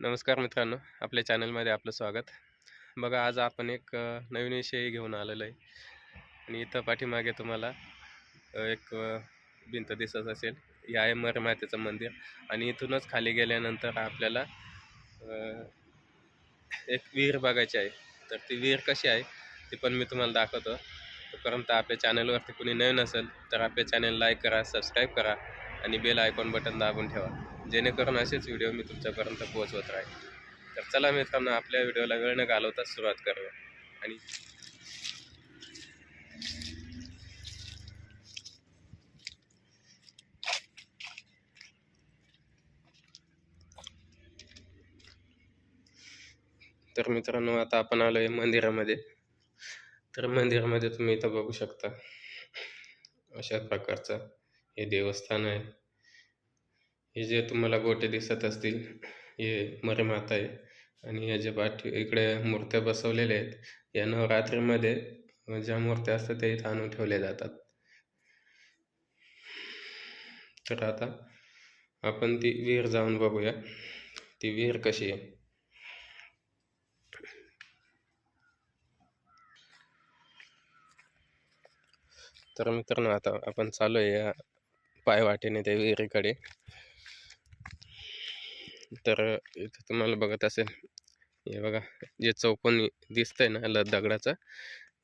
नमस्कार मित्रांनो आपल्या चॅनलमध्ये आपलं स्वागत. बघा आज आपण एक नवीन विषय घेऊन आलेलो आहे. आणि इथं पाठीमागे तुम्हाला एक भिंत दिसत असेल. हे आहे मरमातेचं मंदिर. आणि इथूनच खाली गेल्यानंतर आपल्याला एक विहीर बघायची आहे. तर ती विहीर कशी आहे ती पण मी तुम्हाला दाखवतो. तोपर्यंत आपल्या चॅनलवरती कुणी नवीन असेल तर आपल्या चॅनल लाईक करा सबस्क्राईब करा आणि बेल आयकॉन बटन दाबून ठेवा. जेणेकरून असेच व्हिडिओ मी तुमच्यापर्यंत पोहोचवत राहील तर चला मित्रांनो आपल्या व्हिडिओला वेळ न घालवता सुरुवात करूया. आणि तर मित्रांनो आता आपण आलो आहे मंदिरामध्ये. तर मंदिरामध्ये तुम्ही इथं बघू शकता अशा प्रकारचं हे देवस्थान आहे. हे जे तुम्हाला गोटे दिसत असतील हे मरमाता आहे आणि याच्या पाठी इकडे मूर्त्या बसवलेल्या आहेत या नवरात्रीमध्ये ज्या मूर्त्या असतात त्या इथं आणून ठेवल्या जातात. तर आता आपण ती विहीर जाऊन बघूया. ती विहीर कशी आहे? तर मित्रांनो आता आपण चालू आहे या पायवाटेने त्या विहिरीकडे. तर इथं तुम्हाला बघत असेल हे बघा जे चौकोनी दिसतंय ना ल दगडाचा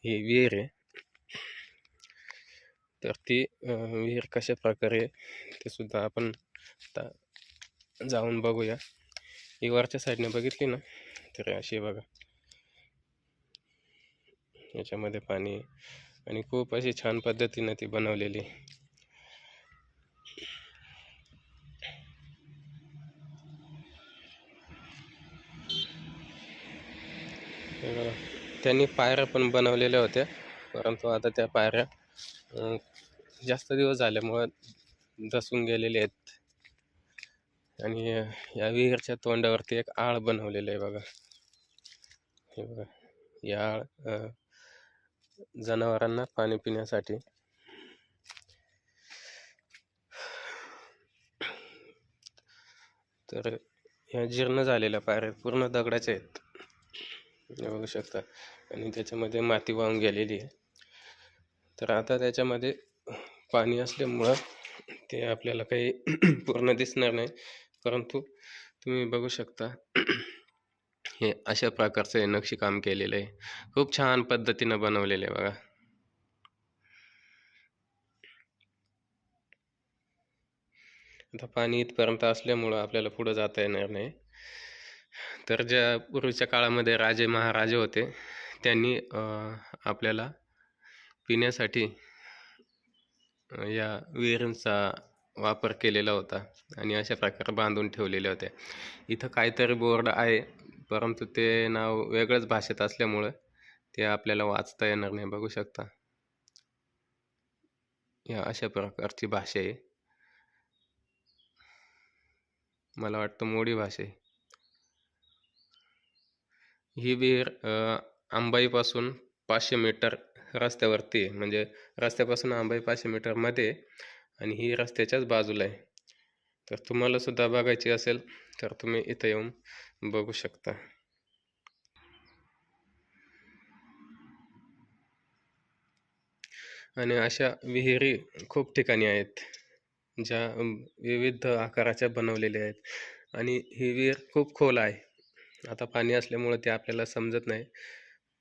ही विहीर आहे. तर ती विहीर कशा प्रकारे ते सुद्धा आपण आता जाऊन बघूया. ही वरच्या साईडने बघितली ना तर अशी बघा. याच्यामध्ये पाणी आणि खूप अशी छान पद्धतीनं ती बनवलेली हे बघा. त्यांनी पायऱ्या पण बनवलेल्या होत्या. परंतु आता त्या पायऱ्या जास्त दिवस झाल्यामुळं दसून गेलेले आहेत. आणि या विहीरच्या तोंडावरती एक आळ बनवलेलं आहे बघा. हे बघा या आळ जनावरांना पाणी पिण्यासाठी. तर ह्या जीर्ण झालेल्या पायऱ्या पूर्ण दगडाच्या आहेत. बघू शकता. आणि त्याच्यामध्ये माती वाहून गेलेली आहे. तर आता त्याच्यामध्ये पाणी असल्यामुळं ते आपल्याला काही पूर्ण दिसणार नाही. परंतु तुम्ही बघू शकता हे अशा प्रकारचं हे नक्षीकाम केलेलं आहे. खूप छान पद्धतीनं बनवलेलं आहे बघा. आता पाणी इथपर्यंत असल्यामुळं आपल्याला पुढं जाता येणार नाही. तर ज्या पूर्वीच्या काळामध्ये राजे महाराजे होते त्यांनी आपल्याला पिण्यासाठी या विहिरींचा वापर केलेला होता आणि अशा प्रकारे बांधून ठेवलेल्या होत्या. इथं काहीतरी बोर्ड आहे परंतु ते नाव वेगळ्याच भाषेत असल्यामुळं ते आपल्याला वाचता येणार नाही बघू शकता. या अशा प्रकारची भाषा आहे. मला वाटतं मोडी भाषा आहे. ही विहीर अंबाईपासून पाचशे मीटर रस्त्यावरती आहे. म्हणजे रस्त्यापासून अंबाई पाचशे मीटरमध्ये आणि ही रस्त्याच्याच बाजूला आहे. तर तुम्हाला सुद्धा बघायची असेल तर तुम्ही इथं येऊन बघू शकता. आणि अशा विहिरी खूप ठिकाणी आहेत ज्या विविध आकाराच्या बनवलेल्या आहेत. आणि ही विहीर खूप खोल आहे. आता पाणी असल्यामुळं ते आपल्याला समजत नाही.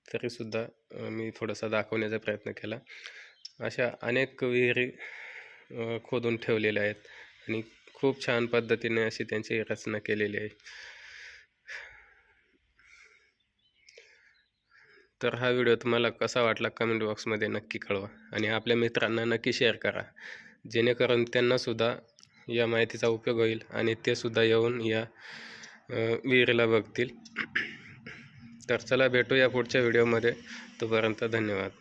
तरीसुद्धा मी थोडासा दाखवण्याचा प्रयत्न केला. अशा अनेक विहिरी खोदून ठेवलेल्या आहेत आणि खूप छान पद्धतीने अशी त्यांची रचना केलेली आहे. तर हा व्हिडिओ तुम्हाला कसा वाटला कमेंट बॉक्समध्ये नक्की कळवा आणि आपल्या मित्रांना नक्की शेअर करा. जेणेकरून त्यांनासुद्धा या माहितीचा उपयोग होईल आणि ते सुद्धा येऊन या विहिरीला बघतील. तर चला भेटूया पुढच्या व्हिडिओमध्ये. तोपर्यंत धन्यवाद.